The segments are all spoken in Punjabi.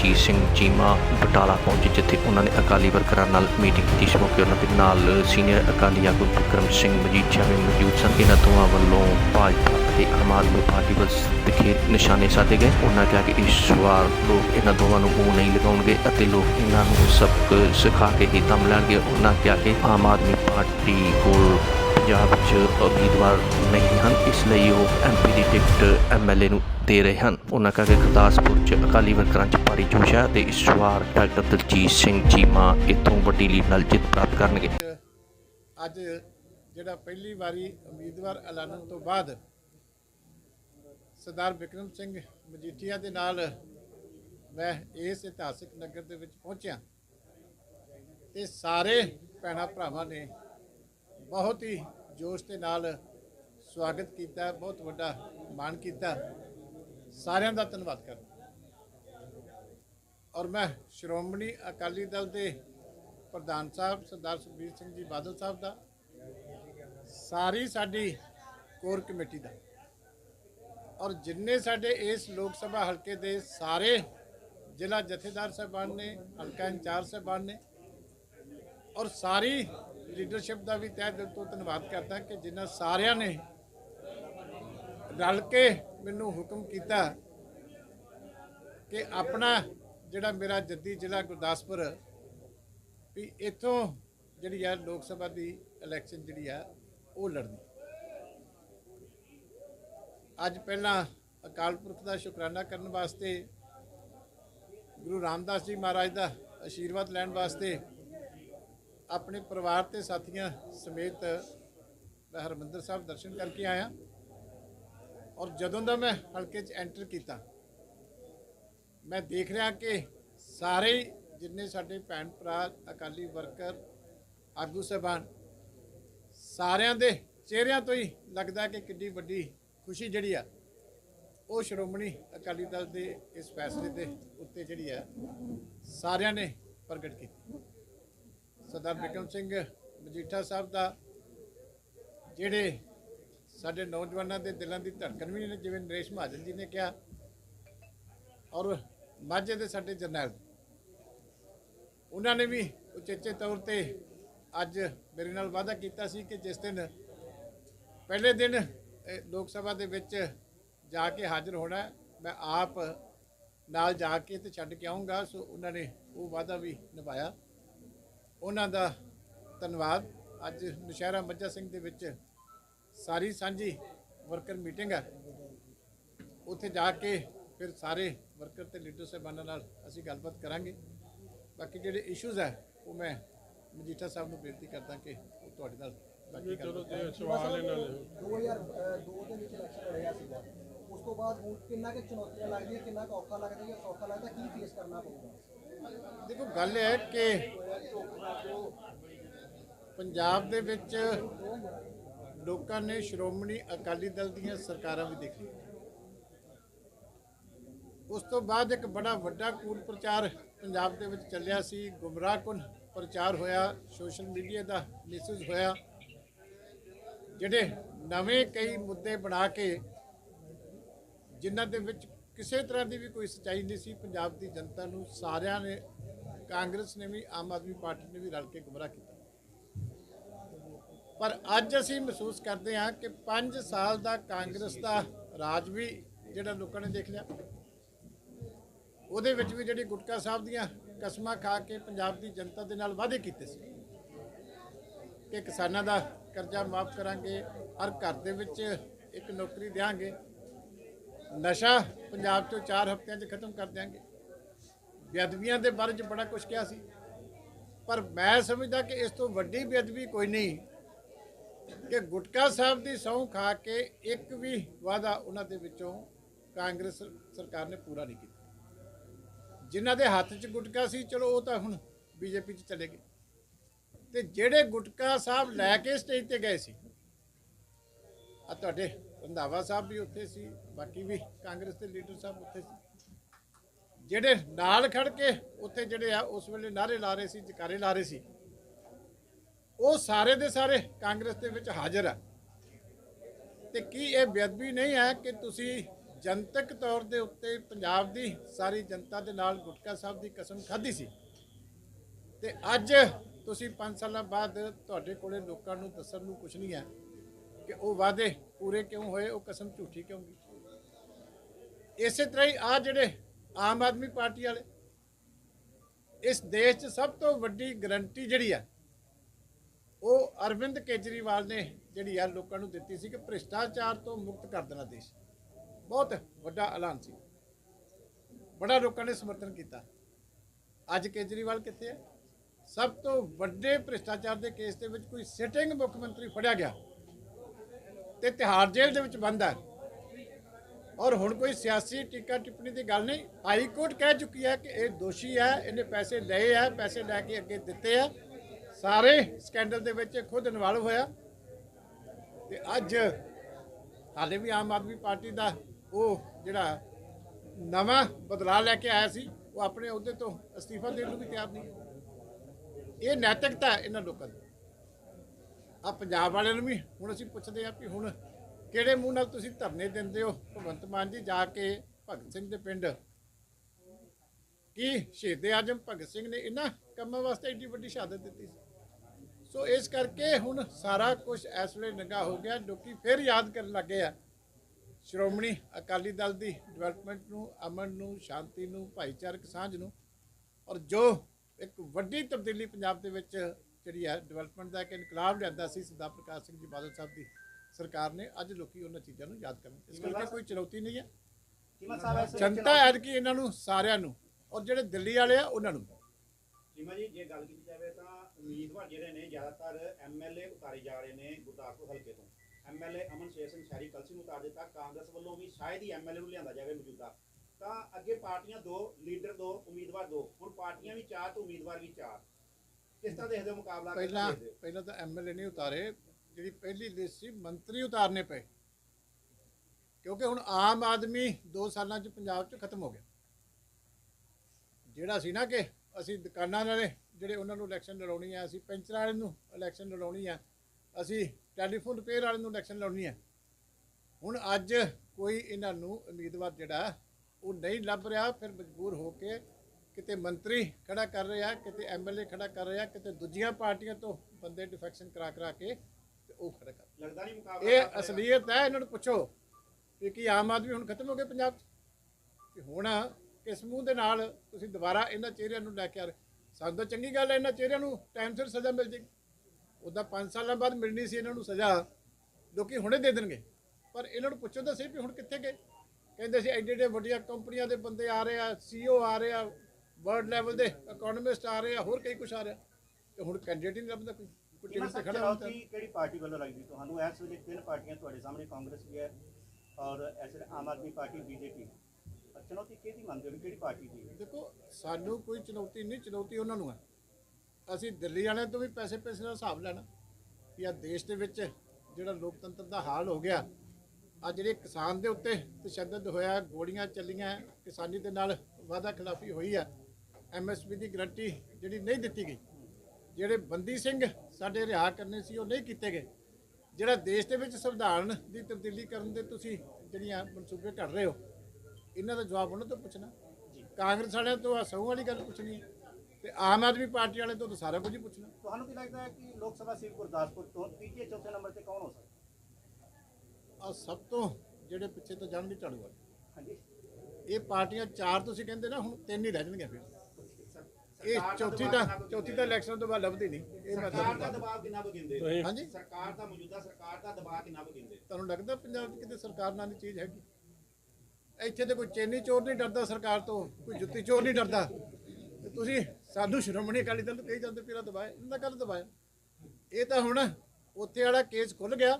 ਡਾਕਟਰ ਸਿੰਘ ਚੀਮਾ ਬਟਾਲਾ ਪਹੁੰਚੇ, ਜਿੱਥੇ ਉਹਨਾਂ ਨੇ ਅਕਾਲੀ ਵਰਕਰਾਂ ਨਾਲ ਮੀਟਿੰਗ ਕੀਤੀ। ਇਸ ਮੌਕੇ ਉਹਨਾਂ ਦੇ ਨਾਲ ਸੀਨੀਅਰ ਅਕਾਲੀ ਆਗੂ ਵਿਕਰਮ ਸਿੰਘ ਮਜੀਠੀਆ ਵੀ ਮੌਜੂਦ ਸਨ। ਇਹਨਾਂ ਦੋਵਾਂ ਵੱਲੋਂ ਭਾਜਪਾ ਅਤੇ ਆਮ ਆਦਮੀ ਪਾਰਟੀ ਵੱਲ ਵਿਖੇ ਨਿਸ਼ਾਨੇ ਸਾਧੇ ਗਏ। ਉਹਨਾਂ ਕਿਹਾ ਕਿ ਇਸ ਵਾਰ ਲੋਕ ਇਹਨਾਂ ਦੋਵਾਂ ਨੂੰ ਮੂੰਹ ਨਹੀਂ ਲਗਾਉਣਗੇ ਅਤੇ ਲੋਕ ਇਹਨਾਂ ਨੂੰ ਸਬਕ ਸਿਖਾ ਕੇ ਹੀ ਦਮ ਲੈਣਗੇ। ਉਹਨਾਂ ਕਿਹਾ ਕਿ ਆਮ ਆਦਮੀ ਪਾਰਟੀ ਕੋਲ ਪੰਜਾਬ 'ਚ ਉਮੀਦਵਾਰ ਨਹੀਂ ਹਨ। ਇਸ ਲਈ ਉਹ ਐਮਪੀ ਦੀ ਟਿਕਟ ਐਮਐਲਏ ਨੂੰ ਦੇ ਰਹੇ ਹਨ। ਉਹਨਾਂ ਕਿਹਾ ਕਿ ਗੁਰਦਾਸਪੁਰ 'ਚ ਅਕਾਲੀ ਵਰਕਰਾਂ 'ਚ ਭਾਰੀ ਜੋਸ਼ ਹੈ ਤੇ ਇਸ ਵਾਰ ਡਾਕਟਰ ਦਲਜੀਤ ਸਿੰਘ ਚੀਮਾ ਇੱਥੋਂ ਵੱਡੀ ਲੀਡ ਨਾਲ ਜਿੱਤ ਪ੍ਰਾਪਤ ਕਰਨਗੇ। ਅੱਜ ਜਿਹੜਾ ਪਹਿਲੀ ਵਾਰੀ ਉਮੀਦਵਾਰ ਐਲਾਨਣ ਤੋਂ ਬਾਅਦ ਸਰਦਾਰ ਵਿਕਰਮ ਸਿੰਘ ਮਜੀਠੀਆ ਦੇ ਨਾਲ ਮੈਂ ਇਸ ਇਤਿਹਾਸਿਕ ਨਗਰ ਦੇ ਵਿੱਚ ਪਹੁੰਚਿਆ ਤੇ ਸਾਰੇ ਭੈਣਾਂ ਭਰਾਵਾਂ ਨੇ ਬਹੁਤ ਹੀ ਜੋਸ਼ ਦੇ ਨਾਲ ਸਵਾਗਤ ਕੀਤਾ, ਬਹੁਤ ਵੱਡਾ ਮਾਣ ਕੀਤਾ। ਸਾਰਿਆਂ ਦਾ ਧੰਨਵਾਦ ਕਰਦਾ। ਔਰ ਮੈਂ ਸ਼੍ਰੋਮਣੀ ਅਕਾਲੀ ਦਲ ਦੇ ਪ੍ਰਧਾਨ ਸਾਹਿਬ ਸਰਦਾਰ ਸੁਖਬੀਰ ਸਿੰਘ ਜੀ ਬਾਦਲ ਸਾਹਿਬ ਦਾ, ਸਾਰੀ ਸਾਡੀ ਕੋਰ ਕਮੇਟੀ ਦਾ। ਔਰ ਜਿੰਨੇ ਸਾਡੇ ਇਸ ਲੋਕ ਸਭਾ ਹਲਕੇ ਦੇ ਸਾਰੇ ਜ਼ਿਲ੍ਹਾ ਜਥੇਦਾਰ ਸਾਹਿਬਾਨ ਨੇ, ਹਲਕਾ ਇੰਚਾਰਜ ਸਾਹਿਬਾਨ ਨੇ, ਔਰ ਸਾਰੀ ਲੀਡਰਸ਼ਿਪ ਦਾ ਵੀ ਤਹਿ ਦਿਲ ਤੋਂ ਧੰਨਵਾਦ ਕਰਦਾ ਕਿ ਜਿਨ੍ਹਾਂ ਸਾਰਿਆਂ ਨੇ ਰਲ ਕੇ ਮੈਨੂੰ ਹੁਕਮ ਕੀਤਾ ਕਿ ਆਪਣਾ ਜਿਹੜਾ ਮੇਰਾ ਜੱਦੀ ਜ਼ਿਲ੍ਹਾ ਗੁਰਦਾਸਪੁਰ, ਵੀ ਇੱਥੋਂ ਜਿਹੜੀ ਆ ਲੋਕ ਸਭਾ ਦੀ ਇਲੈਕਸ਼ਨ ਜਿਹੜੀ ਆ, ਉਹ ਲੜਨੀ। ਅੱਜ ਪਹਿਲਾਂ ਅਕਾਲ ਪੁਰਖ ਦਾ ਸ਼ੁਕਰਾਨਾ ਕਰਨ ਵਾਸਤੇ, ਗੁਰੂ ਰਾਮਦਾਸ ਜੀ ਮਹਾਰਾਜ ਦਾ ਆਸ਼ੀਰਵਾਦ ਲੈਣ ਵਾਸਤੇ ਆਪਣੇ ਪਰਿਵਾਰ ਤੇ ਸਾਥੀਆਂ ਸਮੇਤ ਮੈਂ ਹਰਮੰਦਰ ਸਾਹਿਬ ਦਰਸ਼ਨ ਕਰਕੇ ਆਇਆ। ਔਰ ਜਦੋਂ ਦਾ ਮੈਂ ਹਲਕੇ 'ਚ ਐਂਟਰ ਕੀਤਾ, ਮੈਂ ਦੇਖ ਰਿਹਾ ਕਿ ਸਾਰੇ ਜਿੰਨੇ ਸਾਡੇ ਭੈਣ ਭਰਾ, ਅਕਾਲੀ ਵਰਕਰ, ਆਗੂ ਸਾਹਿਬਾਨ, ਸਾਰਿਆਂ ਦੇ ਚਿਹਰਿਆਂ ਤੋਂ ਹੀ ਲੱਗਦਾ ਕਿ ਕਿੰਨੀ ਵੱਡੀ ਖੁਸ਼ੀ ਜਿਹੜੀ ਆ, ਉਹ ਸ਼੍ਰੋਮਣੀ ਅਕਾਲੀ ਦਲ ਦੇ ਇਸ ਫੈਸਲੇ ਦੇ ਉੱਤੇ ਜਿਹੜੀ ਆ, ਸਾਰਿਆਂ ਨੇ ਪ੍ਰਗਟ ਕੀਤੀ। ਸਰਦਾਰ ਬਿਕਰਮ ਸਿੰਘ ਮਜੀਠਾ ਸਾਹਿਬ ਦਾ ਜਿਹੜੇ ਸਾਡੇ ਨੌਜਵਾਨਾਂ ਦੇ ਦਿਲਾਂ ਦੀ ਧੜਕਣ ਵੀ ਨੇ, ਜਿਵੇਂ ਨਰੇਸ਼ ਮਹਾਜਨ ਜੀ ਨੇ ਕਿਹਾ। ਔਰ ਮਾਝੇ ਦੇ ਸਾਡੇ ਜਰਨੈਲ। ਉਹਨਾਂ ਨੇ ਵੀ ਉਚੇਚੇ ਤੌਰ ਤੇ ਅੱਜ ਮੇਰੇ ਨਾਲ ਵਾਅਦਾ ਕੀਤਾ ਸੀ ਕਿ ਜਿਸ ਦਿਨ ਪਹਿਲੇ ਦਿਨ ਲੋਕ ਸਭਾ ਦੇ ਵਿੱਚ ਜਾ ਕੇ ਹਾਜ਼ਰ ਹੋਣਾ ਮੈਂ ਆਪ ਨਾਲ ਜਾ ਕੇ ਤੇ ਛੱਡ ਕੇ ਆਉਂਗਾ ਸੋ ਉਹਨਾਂ ਨੇ ਉਹ ਵਾਅਦਾ ਵੀ ਨਿਭਾਇਆ। ਉਹਨਾਂ ਦਾ ਧੰਨਵਾਦ। ਅੱਜ ਨਸ਼ਹਿਰਾ ਮੱਝਾ ਸਿੰਘ ਦੇ ਵਿੱਚ ਸਾਰੀ ਸਾਂਝੀ ਵਰਕਰ ਮੀਟਿੰਗ ਹੈ। ਉੱਥੇ ਜਾ ਕੇ ਫਿਰ ਸਾਰੇ ਵਰਕਰ ਤੇ ਲੀਡਰ ਸਾਹਿਬਾਨਾਂ ਨਾਲ ਅਸੀਂ ਗੱਲਬਾਤ ਕਰਾਂਗੇ। ਬਾਕੀ ਜਿਹੜੇ ਇਸ਼ੂਜ਼ ਹੈ ਉਹ ਮੈਂ ਮਜੀਠਾ ਸਾਹਿਬ ਨੂੰ ਬੇਨਤੀ ਕਰਦਾ ਕਿ ਉਹ ਤੁਹਾਡੇ ਨਾਲ ਬਾਕੀ ਚਲੋ ਜੇ ਸਵਾਲ ਇਹਨਾਂ ਦੇ 2002 ਦੇ ਵਿੱਚ ਇਲੈਕਸ਼ਨ ਲੜਿਆ ਸੀਗਾ। ਉਸ ਤੋਂ ਬਾਅਦ ਹੁਣ ਕਿੰਨਾ ਕੁ ਚੁਣੌਤੀਆਂ ਲੱਗਦੀਆਂ ਕਿੰਨਾ ਕੁ ਔਖਾ ਲੱਗਦਾ ਜਾਂ ਸੌਖਾ ਲੱਗਦਾ ਕੀ ਫੇਸ ਕਰਨਾ ਪਊਗਾ? ਦੇਖੋ ਗੱਲ ਇਹ ਹੈ ਕਿ ਪੰਜਾਬ ਦੇ ਵਿੱਚ ਲੋਕਾਂ ਨੇ ਸ਼੍ਰੋਮਣੀ ਅਕਾਲੀ ਦਲ ਦੀਆਂ ਸਰਕਾਰਾਂ ਵੀ ਦੇਖੀਆਂ। ਉਸ ਤੋਂ ਬਾਅਦ ਇੱਕ ਬੜਾ ਵੱਡਾ ਕੂੜ ਪ੍ਰਚਾਰ ਪੰਜਾਬ ਦੇ ਵਿੱਚ ਚੱਲਿਆ ਸੀ। ਗੁੰਮਰਾਹਕੁਨ ਪ੍ਰਚਾਰ ਹੋਇਆ, ਸੋਸ਼ਲ ਮੀਡੀਆ ਦਾ ਮਿਸਯੂਜ਼ ਹੋਇਆ, ਜਿਹੜੇ ਨਵੇਂ ਕਈ ਮੁੱਦੇ ਬਣਾ ਕੇ ਜਿਨ੍ਹਾਂ ਦੇ ਵਿੱਚ ਕਿਸੇ ਤਰ੍ਹਾਂ ਦੀ ਵੀ ਕੋਈ ਸੱਚਾਈ ਨਹੀਂ ਸੀ, ਪੰਜਾਬ ਦੀ ਜਨਤਾ ਨੂੰ ਸਾਰਿਆਂ ਨੇ, ਕਾਂਗਰਸ ਨੇ ਵੀ, ਆਮ ਆਦਮੀ ਪਾਰਟੀ ਨੇ ਵੀ ਰਲ ਕੇ ਗੁੰਮਰਾਹ ਕੀਤਾ। ਪਰ ਅੱਜ ਅਸੀਂ ਮਹਿਸੂਸ ਕਰਦੇ ਹਾਂ ਕਿ 5 ਸਾਲ ਦਾ ਕਾਂਗਰਸ ਦਾ ਰਾਜ ਵੀ ਜਿਹੜਾ ਲੋਕਾਂ ਨੇ ਦੇਖ ਲਿਆ। ਉਹਦੇ ਵਿੱਚ ਵੀ ਜਿਹੜੀ ਗੁਟਕਾ ਸਾਹਿਬ ਦੀਆਂ ਕਸਮਾਂ ਖਾ ਕੇ ਪੰਜਾਬ ਦੀ ਜਨਤਾ ਦੇ ਨਾਲ ਵਾਅਦੇ ਕੀਤੇ ਸੀ ਕਿ ਕਿਸਾਨਾਂ ਦਾ ਕਰਜ਼ਾ ਮਾਫ ਕਰਾਂਗੇ, ਹਰ ਘਰ ਦੇ ਵਿੱਚ ਇੱਕ ਨੌਕਰੀ ਦੇਵਾਂਗੇ ਨਸ਼ਾ ਪੰਜਾਬ ਤੋਂ 4 ਹਫ਼ਤਿਆਂ 'ਚ ਖਤਮ ਕਰ ਦਿਆਂਗੇ। ਬੇਅਦਬੀਆਂ ਦੇ ਬਾਰੇ 'ਚ ਬੜਾ ਕੁਝ ਕਿਹਾ ਸੀ। ਪਰ ਮੈਂ ਸਮਝਦਾ ਕਿ ਇਸ ਤੋਂ ਵੱਡੀ ਬੇਅਦਬੀ ਕੋਈ ਨਹੀਂ ਕਿ ਗੁਟਕਾ ਸਾਹਿਬ ਦੀ ਸਹੁੰ ਖਾ ਕੇ ਇੱਕ ਵੀ ਵਾਅਦਾ ਉਹਨਾਂ ਦੇ ਵਿੱਚੋਂ ਕਾਂਗਰਸ ਸਰਕਾਰ ਨੇ ਪੂਰਾ ਨਹੀਂ ਕੀਤਾ। ਜਿਨ੍ਹਾਂ ਦੇ ਹੱਥ 'ਚ ਗੁਟਕਾ ਸੀ, ਚਲੋ ਉਹ ਤਾਂ ਹੁਣ ਬੀਜੇਪੀ 'ਚ ਚਲੇ ਗਏ। ਤੇ ਜਿਹੜੇ ਗੁਟਕਾ ਸਾਹਿਬ ਲੈ ਕੇ ਸਟੇਜ ਤੇ ਗਏ ਸੀ ਆ ਤੁਹਾਡੇ ਰੰਧਾਵਾ ਸਾਹਿਬ ਵੀ ਉੱਥੇ ਸੀ, ਬਾਕੀ ਵੀ ਕਾਂਗਰਸ ਦੇ ਲੀਡਰ ਸਾਹਿਬ ਉੱਥੇ ਸੀ। ਜਿਹੜੇ ਨਾਲ ਖੜ ਕੇ ਉੱਥੇ ਜਿਹੜੇ ਆ, ਉਸ ਵੇਲੇ ਨਾਰੇ ਲਾ ਰਹੇ ਸੀ, ਜਕਾਰੇ ਲਾ ਰਹੇ ਸੀ ਉਹ ਸਾਰੇ ਦੇ ਸਾਰੇ ਕਾਂਗਰਸ ਦੇ ਵਿੱਚ ਹਾਜ਼ਰ ਆ। ਤੇ ਕੀ ਇਹ ਬੇਅਦਬੀ ਨਹੀਂ ਹੈ ਕਿ ਤੁਸੀਂ ਜਨਤਕ ਤੌਰ ਦੇ ਉੱਤੇ ਪੰਜਾਬ ਦੀ ਸਾਰੀ ਜਨਤਾ ਦੇ ਨਾਲ ਗੁਟਕਾ ਸਾਹਿਬ ਦੀ ਕਸਮ ਖਾਧੀ ਸੀ? ਤੇ ਅੱਜ ਤੁਸੀਂ 5 ਸਾਲਾਂ ਬਾਅਦ ਤੁਹਾਡੇ ਕੋਲੇ ਲੋਕਾਂ ਨੂੰ ਦੱਸਣ ਨੂੰ ਕੁਝ ਨਹੀਂ ਹੈ ਕਿ ਉਹ ਵਾਅਦੇ ਪੂਰੇ ਕਿਉਂ ਹੋਏ, ਉਹ ਕਸਮ ਝੂਠੀ ਕਿਉਂ ਗਈ ਇਸੇ ਤਰ੍ਹਾਂ ਹੀ ਆ ਜਿਹੜੇ ਆਮ ਆਦਮੀ ਪਾਰਟੀ ਵਾਲੇ, ਇਸ ਦੇਸ਼ 'ਚ ਸਭ ਤੋਂ ਵੱਡੀ ਗਰੰਟੀ ਜਿਹੜੀ ਆ ਉਹ ਅਰਵਿੰਦ ਕੇਜਰੀਵਾਲ ਨੇ ਜਿਹੜੀ ਆ ਲੋਕਾਂ ਨੂੰ ਦਿੱਤੀ ਸੀ ਕਿ ਭ੍ਰਿਸ਼ਟਾਚਾਰ ਤੋਂ ਮੁਕਤ ਕਰ ਦੇਣਾ ਦੇਸ਼। ਬਹੁਤ ਵੱਡਾ ਐਲਾਨ ਸੀ। ਬੜਾ ਲੋਕਾਂ ਨੇ ਸਮਰਥਨ ਕੀਤਾ। ਅੱਜ ਕੇਜਰੀਵਾਲ ਕਿੱਥੇ ਹੈ ਸਭ ਤੋਂ ਵੱਡੇ ਭ੍ਰਿਸ਼ਟਾਚਾਰ ਦੇ ਕੇਸ ਦੇ ਵਿੱਚ ਕੋਈ ਸਿਟਿੰਗ ਮੁੱਖ ਮੰਤਰੀ ਫੜਿਆ ਗਿਆ। ਤੇ ਤਿਹਾੜ ਜੇਲ੍ਹ ਦੇ ਵਿੱਚ ਬੰਦ ਹੈ ਔਰ ਹੁਣ ਕੋਈ ਸਿਆਸੀ ਟਿੱਕਾ ਟਿੱਪਣੀ ਦੀ ਗੱਲ ਨਹੀਂ। ਹਾਈ ਕੋਰਟ ਕਹਿ ਚੁੱਕੀ ਹੈ ਕਿ ਇਹ ਦੋਸ਼ੀ ਹੈ, ਇਹਨੇ ਪੈਸੇ ਲਏ ਆ ਪੈਸੇ ਲੈ ਕੇ ਅੱਗੇ ਦਿੱਤੇ ਆ ਸਾਰੇ ਸਕੈਂਡਲ ਦੇ ਵਿੱਚ ਖੁਦ ਇਨਵੋਲਵ ਹੋਇਆ। ਤੇ ਅੱਜ ਹਾਲੇ ਵੀ ਆਮ ਆਦਮੀ ਪਾਰਟੀ ਦਾ ਉਹ ਜਿਹੜਾ ਨਵਾਂ ਬਦਲਾਅ ਲੈ ਕੇ ਆਇਆ ਸੀ, ਉਹ ਆਪਣੇ ਅਹੁਦੇ ਤੋਂ ਅਸਤੀਫਾ ਦੇਣ ਨੂੰ ਵੀ ਤਿਆਰ ਨਹੀਂ ਇਹ ਨੈਤਿਕਤਾ ਇਹਨਾਂ ਲੋਕਾਂ ਦੀ। ਆ ਪੰਜਾਬ ਵਾਲਿਆਂ ਨੂੰ ਵੀ ਹੁਣ ਅਸੀਂ ਪੁੱਛਦੇ ਆ ਕਿ ਹੁਣ ਕਿਹੜੇ ਮੂੰਹ ਨਾਲ ਤੁਸੀਂ ਧਰਨੇ ਦਿੰਦੇ ਹੋ? ਭਗਵੰਤ ਮਾਨ ਜੀ ਜਾ ਕੇ ਭਗਤ ਸਿੰਘ ਦੇ ਪਿੰਡ। ਕੀ ਸ਼ਹੀਦ ਆਜਮ ਭਗਤ ਸਿੰਘ ਨੇ ਇਹਨਾਂ ਕੰਮਾਂ ਵਾਸਤੇ ਏਡੀ ਵੱਡੀ ਸ਼ਹਾਦਤ ਦਿੱਤੀ ਸੀ? ਸੋ ਇਸ ਕਰਕੇ ਹੁਣ ਸਾਰਾ ਕੁਝ ਇਸ ਵੇਲੇ ਨੰਗਾ ਹੋ ਗਿਆ ਲੋਕੀ ਫਿਰ ਯਾਦ ਕਰਨ ਲੱਗੇ ਆ। ਸ਼੍ਰੋਮਣੀ ਅਕਾਲੀ ਦਲ ਦੀ ਡਿਵੈਲਪਮੈਂਟ ਨੂੰ ਅਮਨ ਨੂੰ ਸ਼ਾਂਤੀ ਨੂੰ ਭਾਈਚਾਰਕ ਸਾਂਝ ਨੂੰ ਔਰ ਜੋ ਇੱਕ ਵੱਡੀ ਤਬਦੀਲੀ ਪੰਜਾਬ ਦੇ ਵਿੱਚ ਜਿਹੜੀ ਹੈ ਡਿਵੈਲਪਮੈਂਟ ਦਾ ਇੱਕ ਇਨਕਲਾਬ ਲਿਆਂਦਾ ਸੀ ਸਰਦਾਰ ਪ੍ਰਕਾਸ਼ ਸਿੰਘ ਜੀ ਬਾਦਲ ਸਾਹਿਬ ਦੀ ਸਰਕਾਰ ਨੇ ਅੱਜ ਲੋਕੀ ਉਹਨਾਂ ਚੀਜ਼ਾਂ ਨੂੰ ਯਾਦ ਕਰਨ ਇਸ ਕਰਕੇ ਕੋਈ ਚੁਣੌਤੀ ਨਹੀਂ ਹੈ। ਜਨਤਾ ਐਤਕੀ ਇਹਨਾਂ ਨੂੰ ਸਾਰਿਆਂ ਨੂੰ ਔਰ ਜਿਹੜੇ ਦਿੱਲੀ ਵਾਲੇ ਆ ਉਹਨਾਂ ਨੂੰ। ਜੀ ਜੇ ਗੱਲ ਕੀਤੀ ਜਾਵੇ ਤਾਂ ਉਮੀਦਵਾਰ ਜਿਹੜੇ ਨੇ ਜ਼ਿਆਦਾਤਰ ਐਮਐਲਏ ਉਤਾਰੇ ਜਾ ਰਹੇ ਨੇ ਗੁਰਦਾਸਪੁਰ ਹਲਕੇ ਤੋਂ। ਐਮਐਲਏ ਅਮਨ ਸ਼ੇਰ ਸਿੰਘ ਸ਼ਹਿਰੀ ਕਲਸੀ ਨੂੰ ਉਤਾਰ ਦਿੱਤਾ ਕਾਂਗਰਸ ਵੱਲੋਂ ਵੀ ਸ਼ਾਇਦ ਹੀ ਐਮਐਲਏ ਨੂੰ ਲਿਆਂਦਾ ਜਾਵੇ ਮੌਜੂਦਾ। ਤਾਂ ਅੱਗੇ ਪਾਰਟੀਆਂ ਦੋ ਲੀਡਰ ਦੋ ਉਮੀਦਵਾਰ ਦੋ ਹੁਣ ਪਾਰਟੀਆਂ ਵੀ ਚਾਰ ਤੇ ਉਮੀਦਵਾਰ ਵੀ ਚਾਰ। ਕਿਸ ਤਰ੍ਹਾਂ ਦੇਖਦੇ ਹੋ ਮੁਕਾਬਲਾ ਪਹਿਲਾਂ? ਪਹਿਲਾਂ ਤਾਂ ਐਮਐਲਏ ਨਹੀਂ ਉਤਾਰੇ ਜਿਹੜੀ ਪਹਿਲੀ ਲਿਸਟ ਸੀ ਮੰਤਰੀ ਉਤਾਰਨੇ ਪਏ। ਕਿਉਂਕਿ ਹੁਣ ਆਮ ਆਦਮੀ 2 ਸਾਲਾਂ ਚ ਪੰਜਾਬ ਚ ਖਤਮ ਹੋ ਗਿਆ। ਜਿਹੜਾ ਸੀ ਨਾ ਕਿ ਅਸੀਂ ਦੁਕਾਨਾਂ ਵਾਲੇ ਜਿਹੜੇ ਉਹਨਾਂ ਨੂੰ ਇਲੈਕਸ਼ਨ ਲੜਾਉਣੀ ਆ ਅਸੀਂ ਪੈਂਚਰ ਵਾਲੇ ਨੂੰ ਇਲੈਕਸ਼ਨ ਲੜਾਉਣੀ ਆ ਅਸੀਂ ਟੈਲੀਫੋਨ ਰਿਪੇਅਰ ਵਾਲੇ ਨੂੰ ਇਲੈਕਸ਼ਨ ਲੜਾਉਣੀ ਆ। ਹੁਣ ਅੱਜ ਕੋਈ ਇਹਨਾਂ ਨੂੰ ਉਮੀਦਵਾਰ ਜਿਹੜਾ ਉਹ ਨਹੀਂ ਲੱਭ ਰਿਹਾ ਫਿਰ ਮਜਬੂਰ ਹੋ ਕੇ ਕਿਤੇ ਮੰਤਰੀ ਖੜਾ ਕਰ ਰਿਹਾ ਕਿਤੇ ਐਮਐਲਏ ਖੜਾ ਕਰ ਰਿਹਾ ਕਿਤੇ ਦੂਜੀਆਂ ਪਾਰਟੀਆਂ ਤੋਂ ਬੰਦੇ ਡਿਫੈਕਸ਼ਨ ਕਰਾ ਕਰਾ ਕੇ ਤੇ ਉਹ ਖੜਾ ਕਰ ਲੱਗਦਾ ਨਹੀਂ ਮੁਕਾਬਲਾ ਇਹ ਅਸਲੀਅਤ ਹੈ ਇਹਨਾਂ ਨੂੰ ਪੁੱਛੋ ਕਿ ਕੀ ਆਮ ਆਦਮੀ ਹੁਣ ਖਤਮ ਹੋ ਗਿਆ ਪੰਜਾਬ 'ਚ? ਕਿ ਹੁਣ ਕਿਸ ਮੂੰਹ ਦੇ ਨਾਲ ਤੁਸੀਂ ਦੁਬਾਰਾ ਇਹਨਾਂ ਚਿਹਰਿਆਂ ਨੂੰ ਲੈ ਕੇ ਆ ਰਹੇ ਸਾਨੂੰ ਤਾਂ ਚੰਗੀ ਗੱਲ ਹੈ ਇਹਨਾਂ ਚਿਹਰਿਆਂ ਨੂੰ ਟਾਈਮ ਸਿਰ ਸਜ਼ਾ ਮਿਲ ਜੇਗੀ ਉਹਦਾ 5 ਸਾਲਾਂ ਬਾਅਦ ਮਿਲਣੀ ਸੀ ਇਹਨਾਂ ਨੂੰ ਸਜ਼ਾ ਲੋਕੀ ਹੁਣੇ ਦੇ ਦੇਣਗੇ। ਪਰ ਇਹਨਾਂ ਨੂੰ ਪੁੱਛੋ ਤਾਂ ਸਹੀ ਵੀ ਹੁਣ ਕਿੱਥੇ ਗਏ। ਕਹਿੰਦੇ ਸੀ ਐਡੇ ਐਡੇ ਵੱਡੀਆਂ ਕੰਪਨੀਆਂ ਦੇ ਬੰਦੇ ਆ ਰਹੇ ਆ ਸੀਓ ਆ ਰਹੇ ਆ ਵਰਲਡ ਲੈਵਲ ਦੇ ਇਕਨੋਮਿਸਟ ਆ ਰਹੇ ਆ ਹੋਰ ਕਈ ਕੁਝ ਆ ਰਿਹਾ। ਤੇ ਹੁਣ ਕੈਂਡੀਡੇਟ ਹੀ ਨਹੀਂ ਲੱਭਦਾ ਕੋਈ। ਟਿਕਟ ਤੇ ਖੜਾ ਹੁੰਦਾ। ਕਿਹੜੀ ਪਾਰਟੀ ਵੱਲੋਂ ਲੱਗਦੀ ਤੁਹਾਨੂੰ ਇਸ ਵੇਲੇ ਤਿੰਨ ਪਾਰਟੀਆਂ ਤੁਹਾਡੇ ਸਾਹਮਣੇ ਕਾਂਗਰਸ ਵੀ ਹੈ ਔਰ ਵੇਲੇ ਆਮ ਆਦਮੀ ਪਾਰਟੀ ਬੀਜੇਪੀ। ਚੁਣੌਤੀ ਕਿਹਦੀ ਮੰਨਦੇ ਹੋ ਕਿਹੜੀ ਪਾਰਟੀ ਦੀ? ਦੇਖੋ, ਸਾਨੂੰ ਕੋਈ ਚੁਣੌਤੀ ਨਹੀਂ, ਚੁਣੌਤੀ ਉਹਨਾਂ ਨੂੰ ਹੈ। ਅਸੀਂ ਦਿੱਲੀ ਵਾਲਿਆਂ ਤੋਂ ਵੀ ਪੈਸੇ ਪੈਸੇ ਦਾ ਹਿਸਾਬ ਲੈਣਾ। ਕਿ ਆ ਦੇਸ਼ ਦੇ ਵਿੱਚ ਜਿਹੜਾ ਲੋਕਤੰਤਰ ਦਾ ਹਾਲ ਹੋ ਗਿਆ ਆ ਜਿਹੜੇ ਕਿਸਾਨ ਦੇ ਉੱਤੇ ਤਸ਼ੱਦਦ ਹੋਇਆ, ਗੋਲੀਆਂ ਚੱਲੀਆਂ, ਕਿਸਾਨੀ ਦੇ ਨਾਲ ਵਾਅਦਾ ਖਿਲਾਫੀ ਹੋਈ ਆ ਐਮਐਸਪੀ ਦੀ ਗਰੰਟੀ ਜਿਹੜੀ ਨਹੀਂ ਦਿੱਤੀ ਗਈ। ਜਿਹੜੇ ਬੰਦੀ ਸਿੰਘ ਸਾਡੇ ਰਿਹਾ ਕਰਨੇ ਸੀ, ਉਹ ਨਹੀਂ ਕੀਤੇ ਗਏ। ਜਿਹੜਾ ਦੇਸ਼ ਦੇ ਵਿੱਚ ਸੰਵਿਧਾਨ ਦੀ ਤਬਦੀਲੀ ਕਰਨ ਦੇ ਤੁਸੀਂ ਜਿਹੜੀਆਂ ਮਨਸੂਬੇ ਘੜ ਰਹੇ ਹੋ ਇਹਨਾਂ ਦਾ ਜਵਾਬ ਉਹਨਾਂ ਤੋਂ ਪੁੱਛਣਾ। ਕਾਂਗਰਸ ਵਾਲਿਆਂ ਤੋਂ ਆ ਸਹੂ ਵਾਲੀ ਗੱਲ ਪੁੱਛਣੀ ਹੈ ਤੇ ਆਮ ਆਦਮੀ ਪਾਰਟੀ ਵਾਲਿਆਂ ਤੋਂ ਤਾਂ ਸਾਰਾ ਕੁਝ ਹੀ ਪੁੱਛਣਾ। ਤੁਹਾਨੂੰ ਕੀ ਲੱਗਦਾ ਹੈ ਕਿ ਲੋਕ ਸਭਾ ਸੀਟ ਗੁਰਦਾਸਪੁਰ ਤੋਂ ਤੀਜੇ ਚੌਥੇ ਨੰਬਰ ਤੇ ਕੌਣ ਹੋ ਸਕਦਾ? ਆ ਸਭ ਤੋਂ ਜਿਹੜੇ ਪਿੱਛੇ ਤੋਂ ਜਾਣਗੇ ਝਾੜੂ ਵਾਲੇ। ਹਾਂਜੀ। ਇਹ ਪਾਰਟੀਆਂ ਚਾਰ ਤੁਸੀਂ ਕਹਿੰਦੇ ਨਾ ਹੁਣ ਤਿੰਨ ਹੀ ਰਹਿ ਜਾਣਗੀਆਂ ਫਿਰ। ਇਹ ਚੌਥੀ ਦਾ ਚੌਥੀ ਦਾ ਇਲੈਕਸ਼ਨ ਤੋਂ ਬਾਅਦ ਲੱਭਦੀ ਨਹੀਂ। ਇਹ ਸਰਕਾਰ ਦਾ ਦਬਾਅ ਕਿੰਨਾ ਕੁ ਗਿੰਦੇ ਹਾਂਜੀ। ਸਰਕਾਰ ਦਾ ਮੌਜੂਦਾ ਸਰਕਾਰ ਦਾ ਦਬਾਅ ਕਿੰਨਾ ਕੁ ਗਿੰਦੇ ਤੁਹਾਨੂੰ ਲੱਗਦਾ ਪੰਜਾਬ 'ਚ ਕਿਤੇ ਸਰਕਾਰ ਨਾਲ ਦੀ ਚੀਜ਼ ਹੈਗੀ? ਇੱਥੇ ਤੇ ਕੋਈ ਚੈਨੀ ਚੋਰ ਨਹੀਂ ਡਰਦਾ ਸਰਕਾਰ ਤੋਂ ਕੋਈ ਜੁੱਤੀ ਚੋਰ ਨਹੀਂ ਡਰਦਾ। ਤੇ ਤੁਸੀਂ ਸਾਨੂੰ ਸ਼੍ਰੋਮਣੀ ਅਕਾਲੀ ਦਲ ਨੂੰ ਕਹੀ ਜਾਂਦੇ ਪੀਰਾ ਦਬਾਇਆ ਇਹਨਾਂ ਦਾ ਕੱਲ ਦਬਾਇਆ ਇਹ ਤਾਂ ਹੁਣ ਉੱਥੇ ਵਾਲਾ ਕੇਸ ਖੁੱਲ ਗਿਆ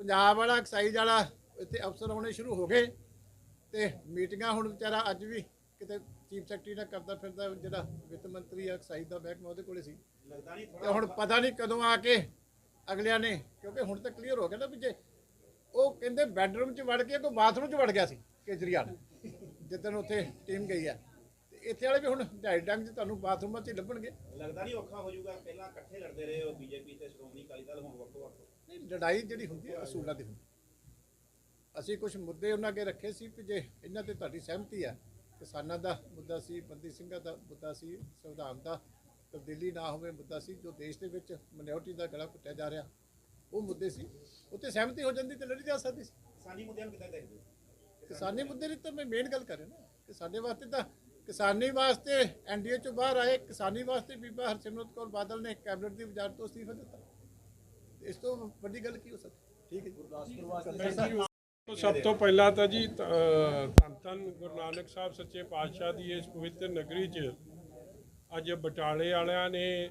ਪੰਜਾਬ ਵਾਲਾ ਐਕਸਾਈਜ਼ ਵਾਲਾ ਇੱਥੇ ਅਫਸਰ ਆਉਣੇ ਸ਼ੁਰੂ ਹੋ ਗਏ। ਤੇ ਮੀਟਿੰਗਾਂ ਹੁਣ ਵਿਚਾਰਾ ਅੱਜ ਵੀ ਕਿਤੇ ਚੀਫ ਸੈਕਟਰੀ ਨਾਲ ਕਰਦਾ ਫਿਰਦਾ ਜਿਹੜਾ ਵਿੱਤ ਮੰਤਰੀ ਆ ਐਕਸਾਈਜ਼ ਦਾ ਮਹਿਕਮਾ ਉਹਦੇ ਕੋਲੇ ਸੀ। ਤੇ ਹੁਣ ਪਤਾ ਨਹੀਂ ਕਦੋਂ ਆ ਕੇ ਅਗਲਿਆਂ ਨੇ ਕਿਉਂਕਿ ਹੁਣ ਤਾਂ ਕਲੀਅਰ ਹੋ ਗਿਆ ਨਾ ਵੀ ਜੇ ਉਹ ਕਹਿੰਦੇ ਬੈੱਡਰੂਮ 'ਚ ਵੜ ਕੇ ਕੋਈ ਬਾਥਰੂਮ 'ਚ ਵੜ ਗਿਆ ਸੀ। ਕੇਜਰੀਵਾਲ ਜਿੱਦਣ ਉੱਥੇ ਟੀਮ ਗਈ ਆ ਤੇ ਇੱਥੇ ਵਾਲੇ ਵੀ ਹੁਣ ਢਾਈ ਡੰਗ 'ਚ ਤੁਹਾਨੂੰ ਬਾਥਰੂਮਾਂ 'ਚ ਹੀ ਲੱਭਣਗੇ। ਲੱਗਦਾ ਨਹੀਂ ਔਖਾ ਹੋ ਜਾਊਗਾ ਪਹਿਲਾਂ ਇਕੱਠੇ ਲੜਦੇ ਰਹੇ ਹੋ ਬੀਜੇਪੀ ਤੇ ਸ਼੍ਰੋਮਣੀ ਅਕਾਲੀ ਦਲ ਹੁਣ ਵੱਖੋ ਵੱਖ। ਨਹੀਂ ਲੜਾਈ ਜਿਹੜੀ ਹੁੰਦੀ ਹੈ ਅਸੂਲਾਂ ਦੀ ਹੁੰਦੀ ਅਸੀਂ ਕੁਝ ਮੁੱਦੇ ਉਹਨਾਂ ਅੱਗੇ ਰੱਖੇ ਸੀ ਕਿ ਜੇ ਇਹਨਾਂ ਤੇ ਤੁਹਾਡੀ ਸਹਿਮਤੀ ਆ ਕਿਸਾਨਾਂ ਦਾ ਮੁੱਦਾ ਸੀ ਬੰਦੀ ਸਿੰਘਾਂ ਦਾ ਮੁੱਦਾ ਸੀ ਸੰਵਿਧਾਨ ਦਾ ਤਬਦੀਲੀ ਨਾ ਹੋਵੇ ਮੁੱਦਾ ਸੀ ਜੋ ਦੇਸ਼ ਦੇ ਵਿੱਚ ਮਿਨੋਰਟੀ ਦਾ ਗਲਾ ਘੁੱਟਿਆ ਜਾ ਰਿਹਾ ਉਹ ਮੁੱਦੇ ਸੀ। ਉੱਤੇ ਸਹਿਮਤੀ ਹੋ ਜਾਂਦੀ ਤੇ ਲੜੀ ਜਾ ਸਕਦੀ ਸੀ। ਕਿਸਾਨੀ ਮੁੱਦਿਆਂ ਨੂੰ ਕਿੱਦਾਂ ਦੇਖਦੇ ਹੋ? ਕਿਸਾਨੀ ਮੁੱਦੇ ਦੀ ਤਾਂ ਮੈਂ ਮੇਨ ਗੱਲ ਕਰ ਰਿਹਾ ਨਾ। ਕਿ ਵਾਸਤੇ ਤਾਂ ਕਿਸਾਨੀ ਵਾਸਤੇ ਐਨਡੀਏ ਚੋਂ ਬਾਹਰ ਆਏ, ਕਿਸਾਨੀ ਵਾਸਤੇ ਬੀਬਾ ਹਰਸਿਮਰਤ ਕੌਰ ਬਾਦਲ ਨੇ ਕੈਬਨਿਟ ਦੀ ਵਜ਼ਾਰਤ ਤੋਂ ਅਸਤੀਫਾ ਦਿੱਤਾ। ਇਸ ਤੋਂ ਵੱਡੀ ਗੱਲ ਕੀ ਹੋ ਸਕਦੀ? ਠੀਕ ਹੈ ਗੁਰਦਾਸਪੁਰ ਵਾਸਤੇ ਸਭ ਤੋਂ ਪਹਿਲਾਂ ਤਾਂ ਜੀ ਧੰਨ ਧੰਨ ਗੁਰੂ ਨਾਨਕ ਸਾਹਿਬ ਸੱਚੇ ਪਾਤਸ਼ਾਹ ਦੀ ਇਸ ਪਵਿੱਤਰ ਨਗਰੀ 'ਚ ਅੱਜ ਬਟਾਲੇ ਵਾਲਿਆਂ ਨੇ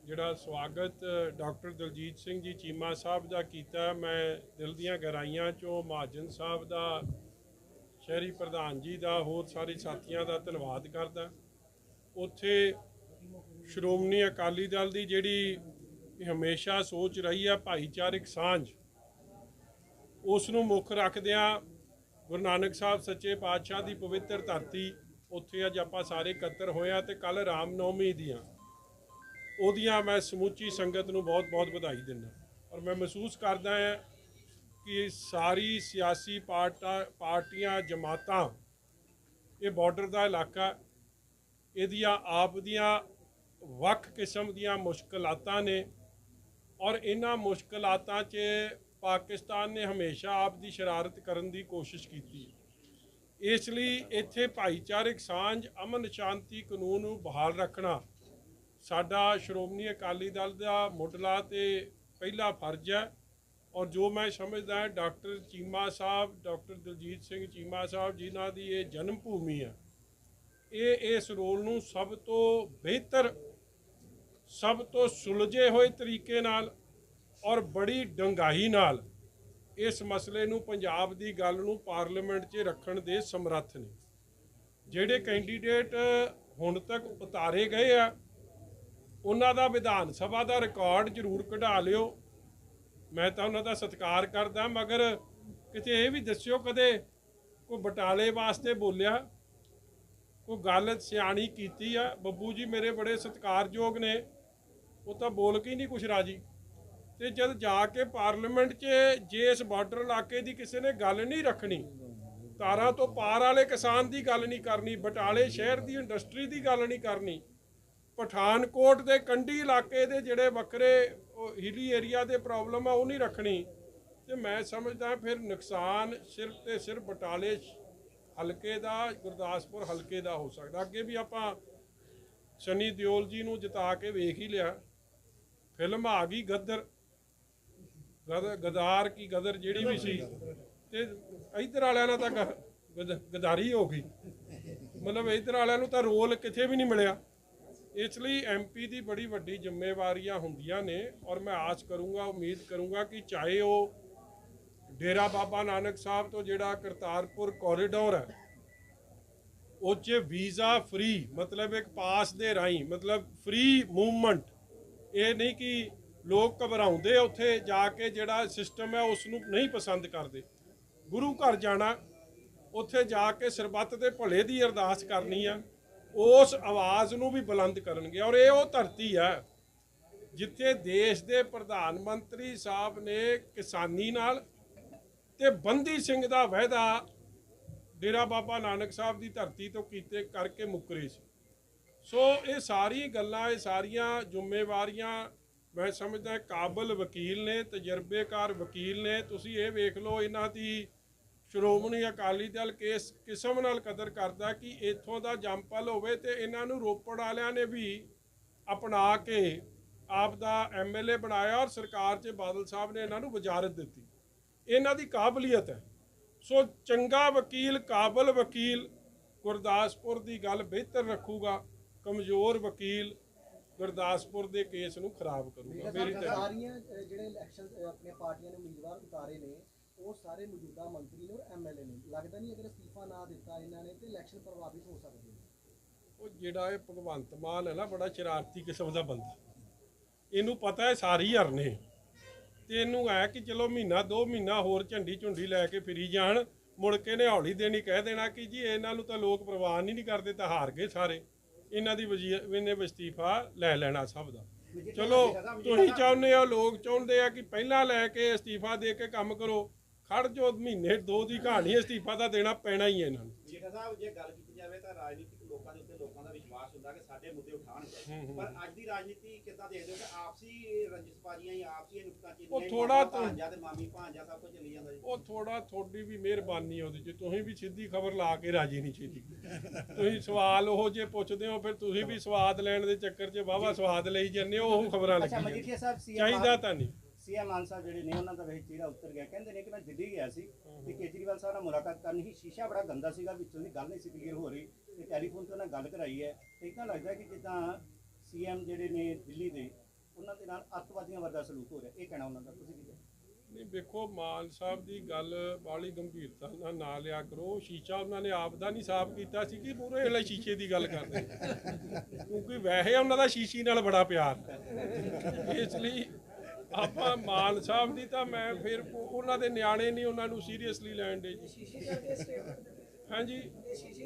ਜਿਹੜਾ ਸਵਾਗਤ ਡਾਕਟਰ ਦਲਜੀਤ ਸਿੰਘ ਜੀ ਚੀਮਾ ਸਾਹਿਬ ਦਾ ਕੀਤਾ। ਮੈਂ ਦਿਲ ਦੀਆਂ ਗਹਿਰਾਈਆਂ 'ਚੋਂ ਮਹਾਜਨ ਸਾਹਿਬ ਦਾ ਸ਼ਹਿਰੀ ਪ੍ਰਧਾਨ ਜੀ ਦਾ, ਹੋਰ ਸਾਰੇ ਸਾਥੀਆਂ ਦਾ ਧੰਨਵਾਦ ਕਰਦਾ। ਉੱਥੇ ਸ਼੍ਰੋਮਣੀ ਅਕਾਲੀ ਦਲ ਦੀ ਜਿਹੜੀ ਹਮੇਸ਼ਾ ਸੋਚ ਰਹੀ ਆ, ਭਾਈਚਾਰਕ ਸਾਂਝ ਉਸ ਨੂੰ ਮੁੱਖ ਰੱਖਦਿਆਂ ਗੁਰੂ ਨਾਨਕ ਸਾਹਿਬ ਸੱਚੇ ਪਾਤਸ਼ਾਹ ਦੀ ਪਵਿੱਤਰ ਧਰਤੀ ਉੱਥੇ ਅੱਜ ਆਪਾਂ ਸਾਰੇ ਇਕੱਤਰ ਹੋਇਆ ਤੇ ਕੱਲ ਰਾਮਨੌਮੀ ਦੀਆਂ, ਉਹਦੀਆਂ ਮੈਂ ਸਮੁੱਚੀ ਸੰਗਤ ਨੂੰ ਬਹੁਤ-ਬਹੁਤ ਵਧਾਈ ਦਿੰਦਾ। ਔਰ ਮੈਂ ਮਹਿਸੂਸ ਕਰਦਾ ਹਾਂ ਕਿ ਸਾਰੀ ਸਿਆਸੀ ਪਾਰਟਾਂ, ਪਾਰਟੀਆਂ, ਜਮਾਤਾਂ ਇਹ ਬਾਰਡਰ ਦਾ ਇਲਾਕਾ, ਇਹਦੀਆਂ ਆਪ ਦੀਆਂ ਵੱਖ ਕਿਸਮ ਦੀਆਂ ਮੁਸ਼ਕਲਾਤਾਂ ਨੇ ਔਰ ਇਹਨਾਂ ਮੁਸ਼ਕਲਾਤਾਂ 'ਚ ਪਾਕਿਸਤਾਨ ਨੇ ਹਮੇਸ਼ਾ ਆਪ ਦੀ ਸ਼ਰਾਰਤ ਕਰਨ ਦੀ ਕੋਸ਼ਿਸ਼ ਕੀਤੀ। ਇਸ ਲਈ ਇੱਥੇ ਭਾਈਚਾਰਕ ਸਾਂਝ, ਅਮਨ ਸ਼ਾਂਤੀ, ਕਾਨੂੰਨ ਨੂੰ ਬਹਾਲ ਰੱਖਣਾ ਸਾਡਾ ਸ਼੍ਰੋਮਣੀ ਅਕਾਲੀ ਦਲ ਦਾ ਮੁੱਢਲਾ ਤੇ ਪਹਿਲਾ ਫਰਜ਼ ਹੈ। ਔਰ ਜੋ ਮੈਂ ਸਮਝਦਾ ਹਾਂ, ਡਾਕਟਰ ਚੀਮਾ ਸਾਹਿਬ, ਡਾਕਟਰ ਦਲਜੀਤ ਸਿੰਘ ਚੀਮਾ ਸਾਹਿਬ ਜਿਨ੍ਹਾਂ ਦੀ ਇਹ ਜਨਮ ਭੂਮੀ ਹੈ ਇਹ ਇਸ ਰੋਲ ਨੂੰ ਸਭ ਤੋਂ ਬਿਹਤਰ, ਸਭ ਤੋਂ ਸੁਲਝੇ ਹੋਏ ਤਰੀਕੇ ਨਾਲ ਔਰ ਬੜੀ ਡੰਗਾਈ ਨਾਲ ਇਸ ਮਸਲੇ ਨੂੰ ਪੰਜਾਬ ਦੀ ਗੱਲ ਨੂੰ ਪਾਰਲੀਮੈਂਟ 'ਚ ਰੱਖਣ ਦੇ ਸਮਰੱਥ ਨੇ। ਜਿਹੜੇ ਕੈਂਡੀਡੇਟ ਹੁਣ ਤੱਕ ਉਤਾਰੇ ਗਏ ਆ, ਉਹਨਾਂ ਦਾ ਵਿਧਾਨ ਸਭਾ ਦਾ ਰਿਕਾਰਡ ਜ਼ਰੂਰ ਕਢਾ ਲਿਓ। ਮੈਂ ਤਾਂ ਉਹਨਾਂ ਦਾ ਸਤਿਕਾਰ ਕਰਦਾ, ਮਗਰ ਕਿਤੇ ਇਹ ਵੀ ਦੱਸਿਓ ਕਦੇ ਕੋਈ ਬਟਾਲੇ ਵਾਸਤੇ ਬੋਲਿਆ, ਕੋਈ ਗੱਲ ਸਿਆਣੀ ਕੀਤੀ ਆ, ਬੱਬੂ ਜੀ ਮੇਰੇ ਬੜੇ ਸਤਿਕਾਰਯੋਗ ਨੇ, ਉਹ ਤਾਂ ਬੋਲ ਕੇ ਹੀ ਨਹੀਂ ਕੁਛ ਰਾਜੀ। ਤੇ ਜਦ ਜਾ ਕੇ ਪਾਰਲੀਮੈਂਟ 'ਚ ਜੇ ਇਸ ਬਾਰਡਰ ਇਲਾਕੇ ਦੀ ਕਿਸੇ ਨੇ ਗੱਲ ਨਹੀਂ ਰੱਖਣੀ, ਤਾਰਾਂ ਤੋਂ ਪਾਰ ਵਾਲੇ ਕਿਸਾਨ ਦੀ ਗੱਲ ਨਹੀਂ ਕਰਨੀ, ਬਟਾਲੇ ਸ਼ਹਿਰ ਦੀ ਇੰਡਸਟਰੀ ਦੀ ਗੱਲ ਨਹੀਂ ਕਰਨੀ ਪਠਾਨਕੋਟ ਦੇ ਕੰਢੀ ਇਲਾਕੇ ਦੇ ਜਿਹੜੇ ਵੱਖਰੇ ਹਿਲੀ ਏਰੀਆ ਦੇ ਪ੍ਰੋਬਲਮ ਆ, ਉਹ ਨਹੀਂ ਰੱਖਣੀ। ਤੇ ਮੈਂ ਸਮਝਦਾ ਫਿਰ ਨੁਕਸਾਨ ਸਿਰਫ ਤੇ ਸਿਰਫ ਬਟਾਲੇ ਹਲਕੇ ਦਾ, ਗੁਰਦਾਸਪੁਰ ਹਲਕੇ ਦਾ ਹੋ ਸਕਦਾ। ਅੱਗੇ ਵੀ ਆਪਾਂ ਸਨੀ ਦਿਓਲ ਜੀ ਨੂੰ ਜਿਤਾ ਕੇ ਵੇਖ ਹੀ ਲਿਆ। ਫਿਲਮ ਆ ਗਈ ਗਦਰ। ਗਦ- ਗਦਾਰ ਕੀ ਗਦਰ ਜਿਹੜੀ ਵੀ ਸੀ। ਤੇ ਇੱਧਰ ਵਾਲਿਆਂ ਨਾਲ ਤਾਂ ਗਦਾਰੀ ਹੋ ਗਈ। ਮਤਲਬ ਇੱਧਰ ਵਾਲਿਆਂ ਨੂੰ ਤਾਂ ਰੋਲ ਕਿਤੇ ਵੀ ਨਹੀਂ ਮਿਲਿਆ। ਇਸ ਲਈ ਐਮਪੀ ਦੀ ਬੜੀ ਵੱਡੀ ਜ਼ਿੰਮੇਵਾਰੀਆਂ ਹੁੰਦੀਆਂ ਨੇ ਔਰ ਮੈਂ ਆਸ ਕਰੂੰਗਾ, ਉਮੀਦ ਕਰੂੰਗਾ ਕਿ ਚਾਹੇ ਉਹ ਡੇਰਾ ਬਾਬਾ ਨਾਨਕ ਸਾਹਿਬ ਤੋਂ ਜਿਹੜਾ ਕਰਤਾਰਪੁਰ ਕੋਰੀਡੋਰ ਹੈ, ਉਹ 'ਚ ਵੀਜ਼ਾ ਫ੍ਰੀ ਮਤਲਬ ਇੱਕ ਪਾਸ ਦੇ ਰਾਹੀਂ, ਮਤਲਬ ਫ੍ਰੀ ਮੂਵਮੈਂਟ ਇਹ ਨਹੀਂ ਕਿ ਲੋਕ ਘਬਰਾਉਂਦੇ ਉੱਥੇ ਜਾ ਕੇ ਜਿਹੜਾ ਸਿਸਟਮ ਹੈ ਉਸ ਨੂੰ ਨਹੀਂ ਪਸੰਦ ਕਰਦੇ। ਗੁਰੂ ਘਰ ਜਾਣਾ, ਉੱਥੇ ਜਾ ਕੇ ਸਰਬੱਤ ਦੇ ਭਲੇ ਦੀ ਅਰਦਾਸ ਕਰਨੀ ਆ। ਉਸ ਆਵਾਜ਼ ਨੂੰ ਵੀ ਬੁਲੰਦ ਕਰਨਗੇ ਔਰ ਇਹ ਉਹ ਧਰਤੀ ਹੈ ਜਿੱਥੇ ਦੇਸ਼ ਦੇ ਪ੍ਰਧਾਨ ਮੰਤਰੀ ਸਾਹਿਬ ਨੇ ਕਿਸਾਨੀ ਨਾਲ ਤੇ ਬੰਦੀ ਸਿੰਘ ਦਾ ਵਾਅਦਾ ਡੇਰਾ ਬਾਬਾ ਨਾਨਕ ਸਾਹਿਬ ਦੀ ਧਰਤੀ ਤੋਂ ਕੀਤੇ ਕਰਕੇ ਮੁੱਕਰੇ ਸੀ। ਸੋ ਇਹ ਸਾਰੀ ਗੱਲਾਂ, ਇਹ ਸਾਰੀਆਂ ਜ਼ਿੰਮੇਵਾਰੀਆਂ ਮੈਂ ਸਮਝਦਾ ਕਾਬਲ ਵਕੀਲ ਨੇ, ਤਜਰਬੇਕਾਰ ਵਕੀਲ ਨੇ, ਤੁਸੀਂ ਇਹ ਵੇਖ ਲਓ ਇਹਨਾਂ ਦੀ ਸ਼੍ਰੋਮਣੀ ਅਕਾਲੀ ਦਲ ਕਿਸ ਕਿਸਮ ਨਾਲ ਕਦਰ ਕਰਦਾ ਕਿ ਇੱਥੋਂ ਦਾ ਜੰਪਲ ਹੋਵੇ ਤੇ ਇਹਨਾਂ ਨੂੰ ਰੋਪੜ ਵਾਲਿਆਂ ਨੇ ਵੀ ਅਪਣਾ ਕੇ ਆਪ ਦਾ ਐਮਐਲਏ ਬਣਾਇਆ ਔਰ ਸਰਕਾਰ 'ਚ ਬਾਦਲ ਸਾਹਿਬ ਨੇ ਇਹਨਾਂ ਨੂੰ ਵਜ਼ਾਰਤ ਦਿੱਤੀ। ਇਹਨਾਂ ਦੀ ਕਾਬਲੀਅਤ ਹੈ। ਸੋ ਚੰਗਾ ਵਕੀਲ ਕਾਬਲ ਵਕੀਲ ਗੁਰਦਾਸਪੁਰ ਦੀ ਗੱਲ ਬਿਹਤਰ ਰੱਖੂਗਾ। ਕਮਜ਼ੋਰ ਵਕੀਲ ਗੁਰਦਾਸਪੁਰ ਦੇ ਕੇਸ ਨੂੰ ਖਰਾਬ ਕਰੂਗਾ। ਮੇਰੀ ਤਾਂ ਸਾਰੀਆਂ ਜਿਹੜੇ ਇਲੈਕਸ਼ਨ ਆਪਣੀਆਂ ਪਾਰਟੀਆਂ ਨੇ ਉਮੀਦਵਾਰ ਉਤਾਰੇ ਨੇ ਉਹ ਸਾਰੇ ਮੌਜੂਦਾ ਮੰਤਰੀ ਨੇ ਔਰ ਐਮਐਲਏ ਨੇ। ਲੱਗਦਾ ਨਹੀਂ ਅਗਰ ਅਸਤੀਫਾ ਨਾ ਦਿੱਤਾ ਇਹਨਾਂ ਨੇ ਤੇ ਇਲੈਕਸ਼ਨ ਪ੍ਰਭਾਵਿਤ ਹੋ ਸਕਦੇ ਨੇ। ਉਹ ਜਿਹੜਾ ਇਹ ਭਗਵੰਤ ਮਾਨ ਹੈ ਨਾ ਬੜਾ ਸ਼ਰਾਰਤੀ ਕਿਸਮ ਦਾ ਬੰਦਾ। ਇਹਨੂੰ ਪਤਾ ਹੈ ਸਾਰੀ ਹਰਨੇ ਤੇ ਇਹਨੂੰ ਐ ਕਿ ਚਲੋ ਮਹੀਨਾ ਦੋ ਮਹੀਨਾ ਹੋਰ ਝੰਡੀ ਝੁੰਡੀ ਲੈ ਕੇ ਫਿਰੀ ਜਾਣ ਮੁੜ ਕੇ ਨੇ ਹੌਲੀ ਦੇਣੀ ਕਹਿ ਦੇਣਾ ਕਿ ਜੀ ਇਹਨਾਂ ਨੂੰ ਤਾਂ ਲੋਕ ਪ੍ਰਵਾਨ ਨਹੀਂ ਕਰਦੇ ਤਾਂ ਹਾਰ ਗਏ ਸਾਰੇ। ਇਹਨਾਂ ਦੀ ਵਜ਼ੀਰ ਇਹਨੇ ਅਸਤੀਫਾ ਲੈ ਲੈਣਾ ਸਭ ਦਾ। ਚਲੋ ਤੁਸੀਂ ਚਾਹੁੰਦੇ ਹੋ ਲੋਕ ਚਾਹੁੰਦੇ ਆ ਕਿ ਪਹਿਲਾਂ ਲੈ ਕੇ ਅਸਤੀਫਾ ਦੇ ਕੇ ਕੰਮ ਕਰੋ। ਖੜ ਜੋ ਮਹੀਨੇ ਦੋ ਦੀ ਕਹਾਣੀ ਅਸਤੀਫਾ ਤਾਂ ਦੇਣਾ ਪੈਣਾ ਹੀ ਹੈ ਇਹਨਾਂ ਨੂੰ। ਜੇਠਾ ਸਾਹਿਬ ਜੇ ਗੱਲ ਕੀਤੀ ਜਾਵੇ ਤਾਂ ਰਾਜਨੀਤਿਕ ਲੋਕਾਂ ਦੇ ਉੱਤੇ ਲੋਕਾਂ ਦਾ ਵਿਸ਼ਵਾਸ ਹੁੰਦਾ ਕਿ ਸਾਡੇ ਮੁੱਦੇ ਉਠਾਣਗੇ ਪਰ ਅੱਜ ਦੀ ਰਾਜਨੀਤੀ ਕਿੱਦਾਂ ਦੇਖਦੇ ਹੋ ਕਿ ਆਪਸੀ ਰੰਜਿਸ਼ਬਾਜ਼ੀਆਂ ਜਾਂ ਆਪਸੀ ਨੁਕਤਾਚੀਨੀਆਂ ਉਹ ਥੋੜ੍ਹਾ ਤਾਂ- ਭਾਂਜਾ ਤੇ ਮਾਮੀ ਭਾਂਜਾ ਸਭ ਕੁਝ ਚੱਲੀ ਜਾਂਦਾ ਜੀ। ਉਹ ਥੋੜਾ ਤੁਹਾਡੀ ਵੀ ਮਿਹਰਬਾਨੀ ਉਹਦੇ ਚ ਤੁਸੀਂ ਵੀ ਸਿੱਧੀ ਖਬਰ ਲਾ ਕੇ ਰਾਜੀ ਨਹੀਂ ਛੇਤੀ। ਤੁਸੀਂ ਸਵਾਲ ਉਹ ਜੇ ਪੁੱਛਦੇ ਹੋ ਫਿਰ ਤੁਸੀਂ ਵੀ ਸਵਾਦ ਲੈਣ ਦੇ ਚੱਕਰ 'ਚ ਵਾਵਾ ਸਵਾਦ ਲਈ ਜਾਂਦੇ ਹੋ ਉਹ ਖਬਰਾਂ ਲੱਗੀ ਚਾਹੀਦਾ ਤਾਂ ਨਹੀਂ। ਸੀਐਮ ਮਾਨ ਸਾਹਿਬ ਜਿਹੜੇ ਨੇ ਉਹਨਾਂ ਦਾ ਵੇਖ ਚਿਹਰਾ ਉੱਤਰ ਗਿਆ। ਕਹਿੰਦੇ ਨੇ ਕਿ ਮੈਂ ਦਿੱਲੀ ਗਿਆ ਸੀ ਤੇ ਕੇਜਰੀਵਾਲ ਸਾਹਿਬ ਨਾਲ ਮੁਲਾਕਾਤ ਕਰਨੀ ਸੀ ਸ਼ੀਸ਼ਾ ਬੜਾ ਗੰਦਾ ਸੀਗਾ ਵਿੱਚੋਂ ਦੀ ਗੱਲ ਨਹੀਂ ਸੀ ਕਲੀਅਰ ਹੋ ਰਹੀ ਤੇ ਟੈਲੀਫੋਨ ਤੇ ਉਹਨਾਂ ਗੱਲ ਕਰਾਈ ਹੈ। ਤੇ ਇਦਾਂ ਲੱਗਦਾ ਕਿ ਜਿੱਦਾਂ ਸੀਐਮ ਜਿਹੜੇ ਨੇ ਦਿੱਲੀ ਦੇ ਉਹਨਾਂ ਦੇ ਨਾਲ ਅੱਤਵਾਦੀਆਂ ਵਰਗਾ ਸਲੂਕ ਹੋ ਰਿਹਾ। ਇਹ ਕਹਿਣਾ ਉਹਨਾਂ ਦਾ ਤੁਸੀਂ ਕੀ ਕਹਿੰਦੇ ਨਹੀਂ ਵੇਖੋ ਮਾਨ ਸਾਹਿਬ ਦੀ ਗੱਲ ਬਾਲੀ ਗੰਭੀਰਤਾ ਨਾਲ ਨਾ ਲਿਆ ਕਰੋ। ਸ਼ੀਸ਼ਾ ਉਹਨਾਂ ਨੇ ਆਪ ਦਾ ਨਹੀਂ ਸਾਫ਼ ਕੀਤਾ ਸੀ ਕਿ ਪੂਰੇ ਵਾਲੇ ਸ਼ੀਸ਼ੇ ਦੀ ਗੱਲ ਕਰਦੇ ਕਿਉਂਕਿ ਵੈਸੇ ਉਹਨਾਂ ਦਾ ਸ਼ੀਸ਼ੀ ਨਾਲ ਬੜਾ ਪਿਆਰ ਹੈ। ਇਸ ਲਈ ਆਪਾਂ ਮਾਨ ਸਾਹਿਬ ਦੀ ਤਾਂ ਮੈਂ ਫਿਰ ਉਹਨਾਂ ਦੇ ਨਿਆਣੇ ਨਹੀਂ ਉਹਨਾਂ ਨੂੰ ਸੀਰੀਅਸਲੀ ਲੈਣ ਦੇ ਜੀ। ਹਾਂਜੀ,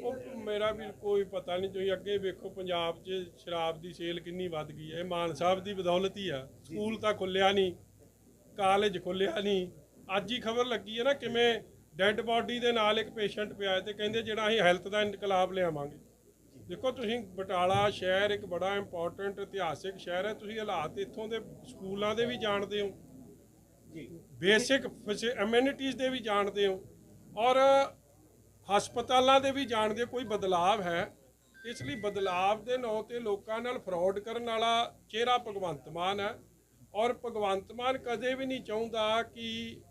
ਉਹ ਮੇਰਾ ਵੀ ਕੋਈ ਪਤਾ ਨਹੀਂ, ਤੁਸੀਂ ਅੱਗੇ ਵੇਖੋ ਪੰਜਾਬ 'ਚ ਸ਼ਰਾਬ ਦੀ ਸੇਲ ਕਿੰਨੀ ਵੱਧ ਗਈ ਹੈ। ਇਹ ਮਾਨ ਸਾਹਿਬ ਦੀ ਬਦੌਲਤ ਹੀ ਆ। ਸਕੂਲ ਤਾਂ ਖੁੱਲਿਆ ਨਹੀਂ, ਕਾਲਜ ਖੁੱਲਿਆ ਨਹੀਂ। ਅੱਜ ਹੀ ਖਬਰ ਲੱਗੀ ਹੈ ਨਾ, ਕਿਵੇਂ ਡੈੱਡ ਬਾਡੀ ਦੇ ਨਾਲ ਇੱਕ ਪੇਸ਼ੈਂਟ ਪਿਆ ਹੈ ਤੇ ਕਹਿੰਦੇ ਜਿਹੜਾ ਅਸੀਂ ਹੈਲਥ ਦਾ ਇਨਕਲਾਬ ਲਿਆਵਾਂਗੇ। ਦੇਖੋ ਤੁਸੀਂ ਬਟਾਲਾ ਸ਼ਹਿਰ ਇੱਕ ਬੜਾ ਇੰਪੋਰਟੈਂਟ ਇਤਿਹਾਸਿਕ ਸ਼ਹਿਰ ਹੈ ਤੁਸੀਂ ਹਾਲਾਤ ਇੱਥੋਂ ਦੇ ਸਕੂਲਾਂ ਦੇ ਵੀ ਜਾਣਦੇ ਹੋ। ਜੀ। ਬੇਸਿਕ ਐਮਿਨਿਟੀਜ਼ ਦੇ ਵੀ ਜਾਣਦੇ ਹੋ। ਔਰ ਹਸਪਤਾਲਾਂ ਦੇ ਵੀ ਜਾਣਦੇ ਕੋਈ ਬਦਲਾਵ ਹੈ। ਇਸ ਲਈ ਬਦਲਾਵ ਦੇ ਨਾਂ ਤੇ ਲੋਕਾਂ ਨਾਲ ਫਰਾਡ ਕਰਨ ਵਾਲਾ ਚਿਹਰਾ ਭਗਵੰਤ ਮਾਨ ਹੈ। ਔਰ ਭਗਵੰਤ ਮਾਨ ਕਦੇ ਵੀ ਨਹੀਂ ਚਾਹੁੰਦਾ ਕਿ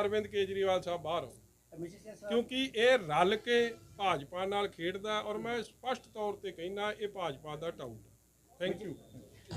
ਅਰਵਿੰਦ ਕੇਜਰੀਵਾਲ ਸਾਹਿਬ ਬਾਹਰ ਹੋ ਮਜੀਠੀਆ ਸਾਹਿਬ ਕਿਉਂਕਿ ਇਹ ਰਲ ਕੇ ਭਾਜਪਾ ਨਾਲ ਖੇਡਦਾ ਔਰ ਮੈਂ ਸਪਸ਼ਟ ਤੌਰ ਤੇ ਕਹਿਣਾ ਇਹ ਭਾਜਪਾ ਦਾ ਟਾਊਟ ਥੈਂਕ ਯੂ